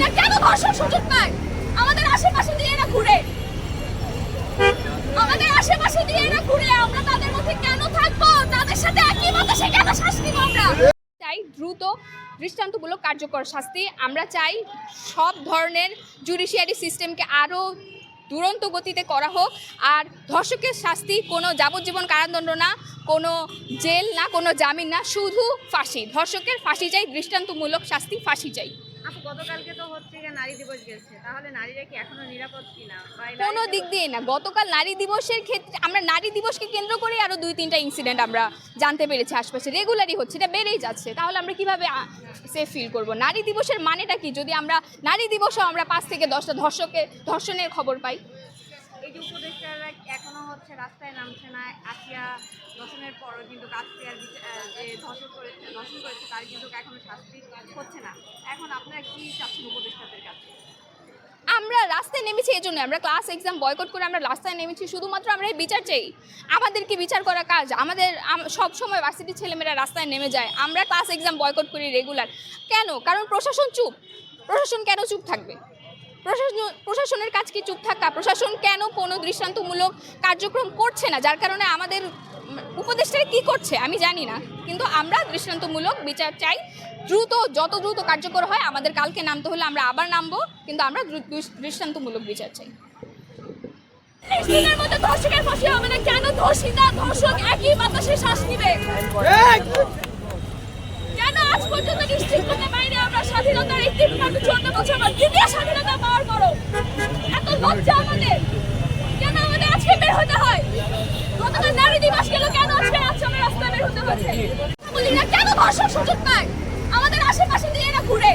না কেন ধর্ষণ সুযোগ পায়? আমাদের আশেপাশে দিয়ে এরা ঘুরে। আমাদের আশেপাশে দিয়ে এরা ঘুরে। আমরা তাদের মধ্যে কেন থাকব? তাদের সাথে একই বাতাসে কেন নিব আমরা? চাই দ্রুত দৃষ্টান্তমূলক কার্যকর শাস্তি। আমরা চাই সব ধরনের জুডিশিয়ারি সিস্টেমকে আরও দুরন্ত গতিতে করা হোক। আর ধর্ষকের শাস্তি কোনো যাবজ্জীবন কারাদণ্ড না, কোনো জেল না, কোনো জামিন না। শুধু ফাঁসি। ধর্ষকের ফাঁসি চাই, দৃষ্টান্তমূলক শাস্তি ফাঁসি চাই। আপু গতকালকে তো হচ্ছে গিয়ে নারী দিবস গেছে। তাহলে নারীরা কি এখনও নিরাপদ কিনা? কোনো দিক দিয়ে না। গতকাল নারী দিবসের ক্ষেত্রে আমরা নারী দিবসকে কেন্দ্র করে আরও দুই তিনটা ইনসিডেন্ট আমরা জানতে পেরেছি আশপাশে। রেগুলারই হচ্ছে এটা বেড়েই যাচ্ছে। তাহলে আমরা কীভাবে সেফ ফিল করব? নারী দিবসের মানেটা কি? যদি আমরা নারী দিবসেও আমরা পাঁচ থেকে দশটা ধর্ষকের ধর্ষণের খবর পাই। এই যে উপদেষ্টারা এখনও হচ্ছে রাস্তায় নামছে না, আসিয়া দর্শনের পরও কিন্তু কাজটিয়ার যে ধর্ষণ করেছে ধর্ষণ করেছে তার কিন্তু এখনও শাস্তি হচ্ছে না। এখন আপনারা কি চাচ্ছেন উপদেষ্টাদের কাছে? আমরা রাস্তায় নেমেছি এই জন্য, আমরা ক্লাস এক্সাম বয়কট করে আমরা রাস্তায় নেমেছি, শুধুমাত্র আমরা এই বিচার চাই। আমাদেরকে বিচার করা কাজ? আমাদের সব সময় ছেলেমেয়েরা রাস্তায় নেমে যায়, আমরা ক্লাস এক্সাম বয়কট করি রেগুলার কেন? কারণ প্রশাসন চুপ। প্রশাসন কেন চুপ থাকবে? প্রশাসনের কাজ কি চুপ থাকা? প্রশাসন কেন কোনো দৃষ্টান্তমূলক কার্যক্রম করছে না? যার কারণে আমাদের উপদেষ্টারা কি করছে? আমি জানি না। কিন্তু আমরা দৃষ্টান্তমূলক বিচার চাই। দ্রুত, যত দ্রুত কার্যকর হয়, আমাদের কালকে নামতে হলে আমরা আবার নামবো। কিন্তু আমরা দৃষ্টান্তমূলক বিচার চাই। ধর্ষকের ফাঁসি হবে না কেন ধর্ষিতা ধর্ষক একই বাতাসে শ্বাস নিবে বছর স্বাধীনতা পাওয়ার করো। এত লজ্জা আমাদের। কেন আমাদের আজকে বের হতে হয়? গতকাল নারী দিবস গেল, কেন আজকে আজকে রাস্তায় বের হতে হচ্ছে? না, কেন ধর্ষণ সুযোগ পায়? আমাদের আশেপাশে দিয়ে এরা ঘুরে।